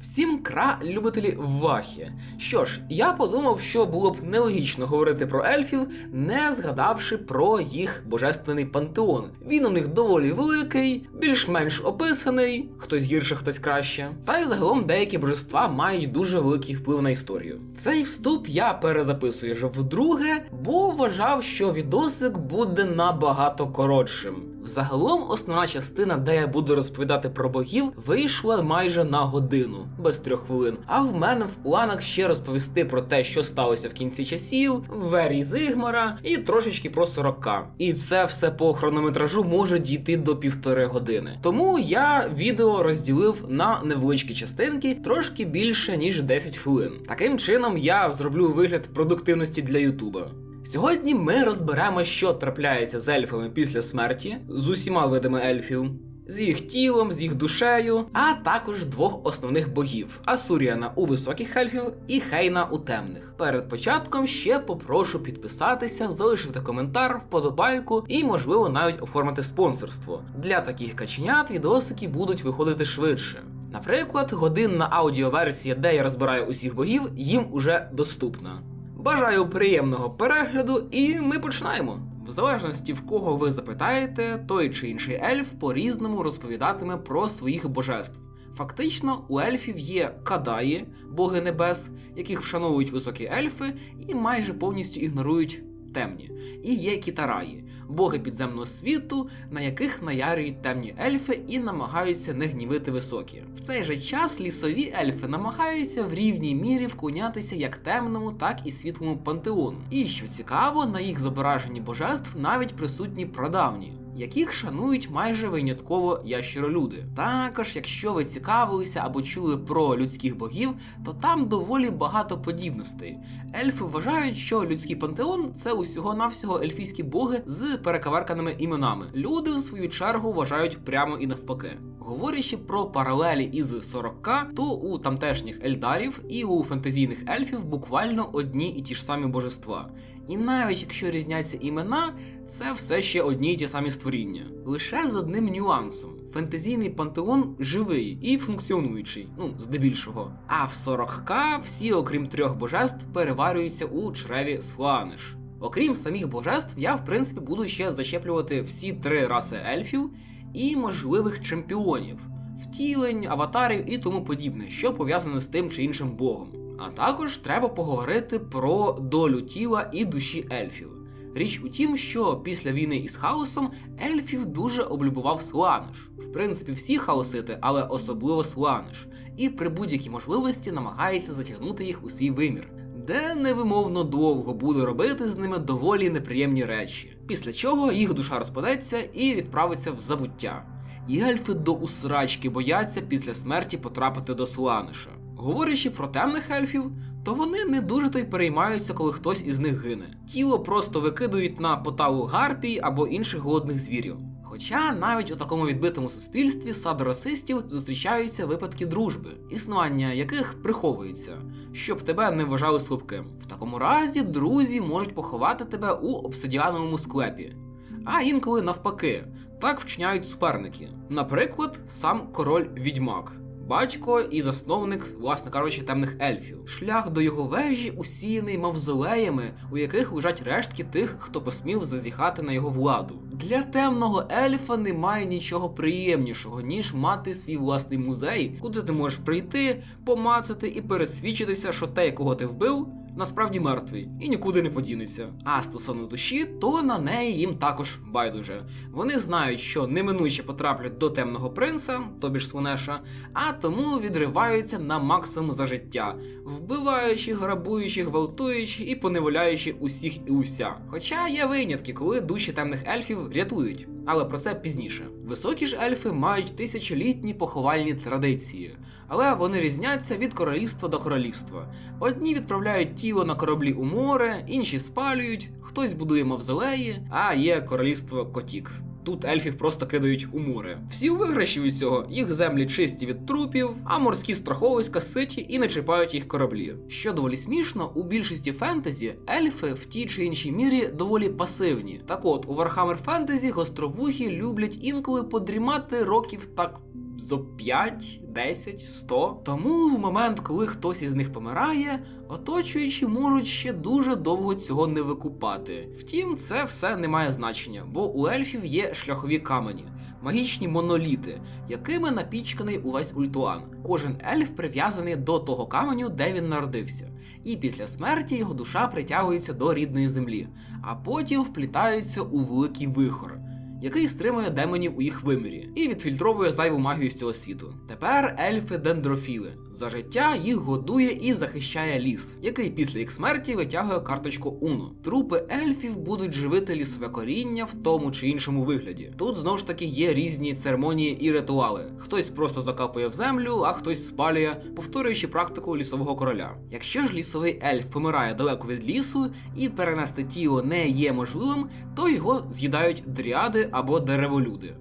Всім кра любителі вахи. Що ж, я подумав, що було б нелогічно говорити про ельфів, не згадавши про їх божественний пантеон. Він у них доволі великий, більш-менш описаний, хтось гірше, хтось краще. Та й загалом деякі божества мають дуже великий вплив на історію. Цей вступ я перезаписую вже вдруге, бо вважав, що відосик буде набагато коротшим. Загалом основна частина, де я буду розповідати про богів, вийшла майже на годину, без трьох хвилин. А в мене в планах ще розповісти про те, що сталося в кінці часів, Вері Зигмара і трошечки про 40. І це все по хронометражу може дійти до півтори години. Тому я відео розділив на невеличкі частинки, трошки більше ніж 10 хвилин. Таким чином я зроблю вигляд продуктивності для Ютуба. Сьогодні ми розберемо, що трапляється з ельфами після смерті, з усіма видами ельфів, з їх тілом, з їх душею, а також двох основних богів: Асуріана у високих ельфів і Хейна у темних. Перед початком ще попрошу підписатися, залишити коментар, вподобайку і, можливо, навіть оформити спонсорство. Для таких каченят відосики будуть виходити швидше. Наприклад, годинна аудіоверсія, де я розбираю усіх богів, їм уже доступна. Бажаю приємного перегляду, і ми починаємо. В залежності в кого ви запитаєте, той чи інший ельф по-різному розповідатиме про своїх божеств. Фактично, у ельфів є кадаї, боги небес, яких вшановують високі ельфи і майже повністю ігнорують темні. І є кітараї, боги підземного світу, на яких наярюють темні ельфи і намагаються не гнівити високі. В цей же час лісові ельфи намагаються в рівній мірі вклонятися як темному, так і світлому пантеону. І що цікаво, на їх зображенні божеств навіть присутні прадавні. Яких шанують майже винятково ящеролюди. Також, якщо ви цікавилися або чули про людських богів, то там доволі багато подібностей. Ельфи вважають, що людський пантеон це усього-навсього ельфійські боги з перекаверканими іменами. Люди, в свою чергу, вважають прямо і навпаки. Говорячи про паралелі із 40, то у тамтешніх ельдарів і у фентезійних ельфів буквально одні і ті ж самі божества. І навіть якщо різняться імена, це все ще одні й ті самі створіння. Лише з одним нюансом. Фентезійний пантеон живий і функціонуючий, ну, здебільшого. А в 40к всі, окрім трьох божеств, переварюються у чреві Сланиш. Окрім самих божеств, я в принципі буду ще зачеплювати всі три раси ельфів і можливих чемпіонів, втілень, аватарів і тому подібне, що пов'язане з тим чи іншим богом. А також треба поговорити про долю тіла і душі ельфів. Річ у тім, що після війни із хаосом ельфів дуже облюбував Сланиш. В принципі, всі хаосити, але особливо Сланиш, і при будь-якій можливості намагається затягнути їх у свій вимір, де невимовно довго буде робити з ними доволі неприємні речі, після чого їх душа розпадеться і відправиться в забуття. І ельфи до усрачки бояться після смерті потрапити до Сланиша. Говорячи про темних ельфів, то вони не дуже то й переймаються, коли хтось із них гине. Тіло просто викидують на поталу гарпій або інших голодних звірів. Хоча навіть у такому відбитому суспільстві садорасистів зустрічаються випадки дружби, існування яких приховується, щоб тебе не вважали слабким. В такому разі друзі можуть поховати тебе у обсидіановому склепі. А інколи навпаки, так вчиняють суперники. Наприклад, сам король відьмак батько і засновник, власне кажучи, темних ельфів. Шлях до його вежі усіяний мавзолеями, у яких лежать рештки тих, хто посмів зазіхати на його владу. Для темного ельфа немає нічого приємнішого, ніж мати свій власний музей, куди ти можеш прийти, помацати і пересвідчитися, що те, кого ти вбив. Насправді мертвий і нікуди не подінеться. А стосовно душі, то на неї їм також байдуже. Вони знають, що неминуче потраплять до темного принца, тобі ж Слонеша, а тому відриваються на максимум за життя, вбиваючи, грабуючи, гвалтуючи і поневоляючи усіх і уся. Хоча є винятки, коли душі темних ельфів рятують. Але про це пізніше. Високі ж ельфи мають тисячолітні поховальні традиції, але вони різняться від королівства до королівства. Одні відправляють тіло на кораблі у море, інші спалюють, хтось будує мавзолеї, а є королівство Котік. Тут ельфів просто кидають у море. Всі у виграші від цього, їх землі чисті від трупів, а морські страховиська ситі і не чіпають їх кораблі. Що доволі смішно, у більшості фентезі ельфи в тій чи іншій мірі доволі пасивні. Так от, у Warhammer Fantasy гостровухі люблять інколи подрімати років так зо 5, 10, 100. Тому в момент, коли хтось із них помирає, оточуючі можуть ще дуже довго цього не викупати. Втім, це все не має значення, бо у ельфів є шляхові камені. Магічні моноліти, якими напічканий увесь ультуан. Кожен ельф прив'язаний до того каменю, де він народився, і після смерті його душа притягується до рідної землі, а потім вплітаються у великий вихор, який стримує демонів у їх вимірі і відфільтровує зайву магію з цього світу. Тепер ельфи дендрофіли. За життя їх годує і захищає ліс, який після їх смерті витягує карточку Уно. Трупи ельфів будуть живити лісове коріння в тому чи іншому вигляді. Тут знову ж таки є різні церемонії і ритуали. Хтось просто закапує в землю, а хтось спалює, повторюючи практику лісового короля. Якщо ж лісовий ельф помирає далеко від лісу і перенести тіло не є можливим, то його з'їдають дріади або дереволюди.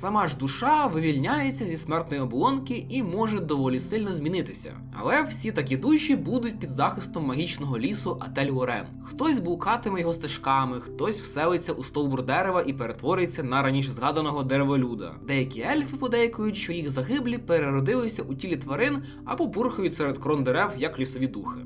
Сама ж душа вивільняється зі смертної оболонки і може доволі сильно змінитися. Але всі такі душі будуть під захистом магічного лісу Атель-Орен. Хтось блукатиме його стежками, хтось вселиться у стовбур дерева і перетвориться на раніше згаданого дереволюда. Деякі ельфи подейкують, що їх загиблі переродилися у тілі тварин або бурхають серед крон дерев як лісові духи.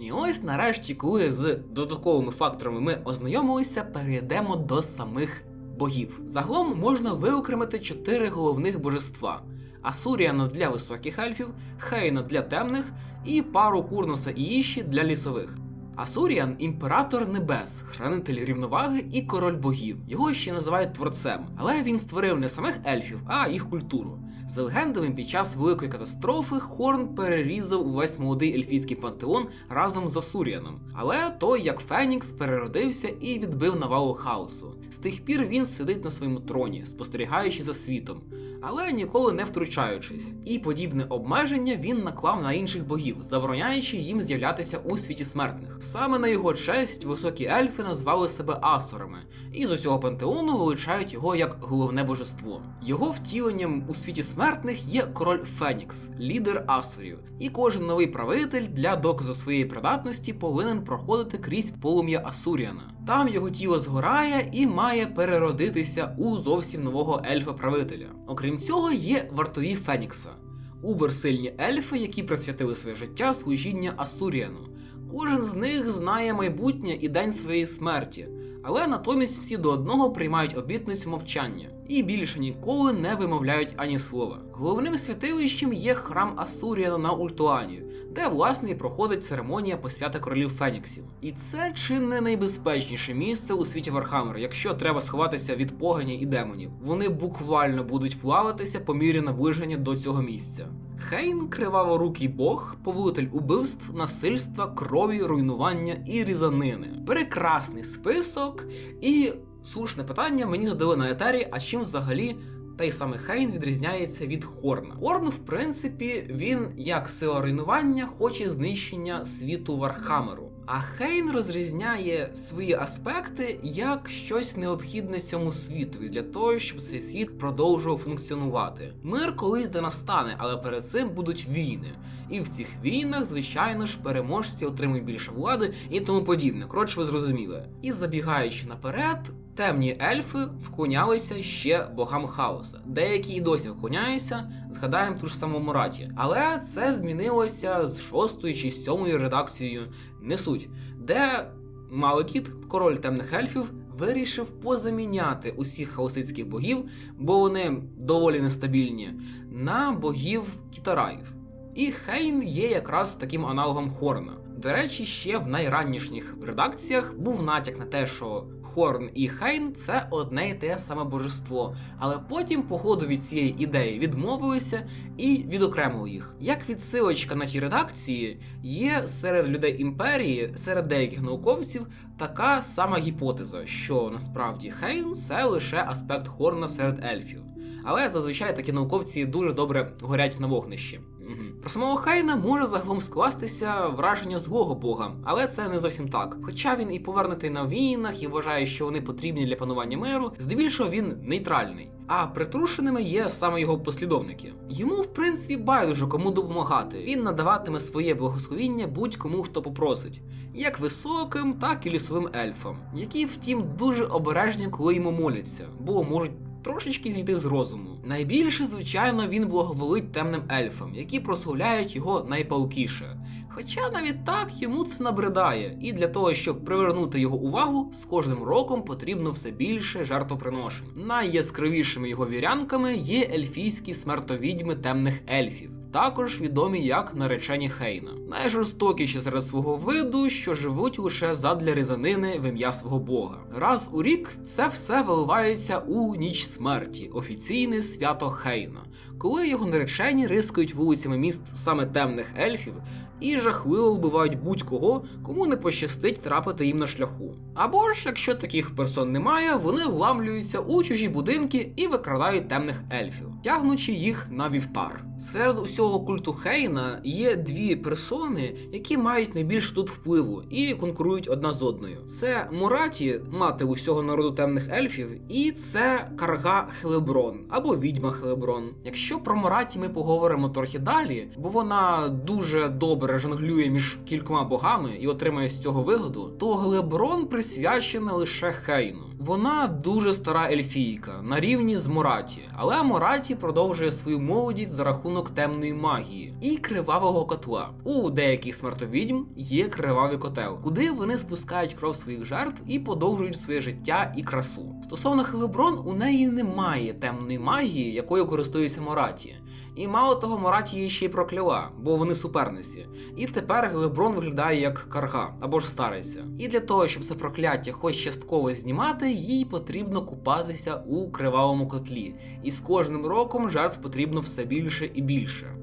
І ось нарешті, коли з додатковими факторами ми ознайомилися, перейдемо до самих богів. Загалом можна виокремити чотири головних божества: Асуріана для високих ельфів, Хейна для темних і пару Курноса і Іші для лісових. Асуріан імператор небес, хранитель рівноваги і король богів. Його ще називають творцем, але він створив не самих ельфів, а їх культуру. За легендами, під час великої катастрофи Хорн перерізав увесь молодий ельфійський пантеон разом з Асуріаном. Але той, як Фенікс, переродився і відбив навалу хаосу. З тих пір він сидить на своєму троні, спостерігаючи за світом, але ніколи не втручаючись. І подібне обмеження він наклав на інших богів, забороняючи їм з'являтися у світі смертних. Саме на його честь високі ельфи назвали себе асорами, і з усього пантеону величають його як головне божество. Його втіленням у світі смертних є король Фенікс, лідер асорів, і кожен новий правитель для доказу своєї придатності повинен проходити крізь полум'я Асуріана. Там його тіло згорає і має переродитися у зовсім нового ельфа-правителя. Окрім цього, є вартові Фенікса, уберсильні ельфи, які присвятили своє життя служіння Асуріану. Кожен з них знає майбутнє і день своєї смерті, але натомість всі до одного приймають обітницю мовчання і більше ніколи не вимовляють ані слова. Головним святилищем є храм Асуріана на Ультуані, де власне і проходить церемонія посвята королів Феніксів. І це чи не найбезпечніше місце у світі Вархаммера, якщо треба сховатися від погані і демонів. Вони буквально будуть плаватися по мірі наближення до цього місця. Хейн криваворукий бог, повелитель убивств, насильства, крові, руйнування і різанини. Прекрасний список і слушне питання мені задали на етері, а чим взагалі той самий Хейн відрізняється від Хорна. Хорн, в принципі, він як сила руйнування хоче знищення світу Вархамеру. А Хейн розрізняє свої аспекти як щось необхідне цьому світові для того, щоб цей світ продовжував функціонувати. Мир колись де настане, але перед цим будуть війни. І в цих війнах, звичайно ж, переможці отримують більше влади і тому подібне. Коротше, ви зрозуміли. І забігаючи наперед. Темні ельфи вклонялися ще богам хаоса. Деякі і досі вклоняються, згадаємо ту ж саму Мураті. Але це змінилося з шостою чи сьомою редакцією, не суть, де Малekіт, король темних ельфів, вирішив позаміняти усіх хаоситських богів, бо вони доволі нестабільні, на богів кітараїв. І Хейн є якраз таким аналогом Хорна. До речі, ще в найраннішніх редакціях був натяк на те, що Хорн і Хейн це одне і те саме божество, але потім, по ходу від цієї ідеї, відмовилися і відокремили їх. Як відсилочка на ті редакції, є серед людей імперії, серед деяких науковців, така сама гіпотеза, що насправді Хейн це лише аспект Хорна серед ельфів. Але зазвичай такі науковці дуже добре горять на вогнищі. Про самого Хайна може загалом скластися враження злого бога, але це не зовсім так. Хоча він і повернутий на війнах і вважає, що вони потрібні для панування миру, здебільшого він нейтральний. А притрушеними є саме його послідовники. Йому, в принципі, байдуже кому допомагати. Він надаватиме своє благословіння будь-кому, хто попросить, як високим, так і лісовим ельфам, які, втім, дуже обережні, коли йому моляться, бо можуть трошечки зійти з розуму. Найбільше, звичайно, він благоволить темним ельфам, які прославляють його найпалкіше. Хоча навіть так йому це набридає, і для того, щоб привернути його увагу, з кожним роком потрібно все більше жертвоприношень. Найяскравішими його вірянками є ельфійські смертовідьми темних ельфів. Також відомі як наречені Хейна, найжорстокіші серед свого виду, що живуть лише задля різанини в ім'я свого бога. Раз у рік це все виливається у ніч смерті, офіційне свято Хейна, коли його наречені рискають вулицями міст саме темних ельфів і жахливо вбивають будь-кого, кому не пощастить трапити їм на шляху. Або ж, якщо таких персон немає, вони вламлюються у чужі будинки і викрадають темних ельфів, тягнучи їх на вівтар. Серед усього культу Хейна є дві персони, які мають найбільше тут впливу і конкурують одна з одною. Це Мураті, мати усього народу темних ельфів, і це Карга Хелеброн або відьма Хелеброн. Якщо про Мураті ми поговоримо трохи далі, бо вона дуже добре жонглює між кількома богами і отримує з цього вигоду, то Гелеброн присвячена лише Хейну. Вона дуже стара ельфійка на рівні з Мураті, але Мураті продовжує свою молодість за рахунок темної магії і кривавого котла. У деяких смертовідьм є кривавий котел, куди вони спускають кров своїх жертв і подовжують своє життя і красу. Стосовно Хелеброн, у неї немає темної магії, якою користується Мораті. І мало того, Мораті її ще й прокляла, бо вони суперниці. І тепер Гелеброн виглядає як карга або ж стариця. І для того, щоб це прокляття хоч частково знімати, їй потрібно купатися у кривавому котлі. І з кожним роком жертв потрібно все більше і більше.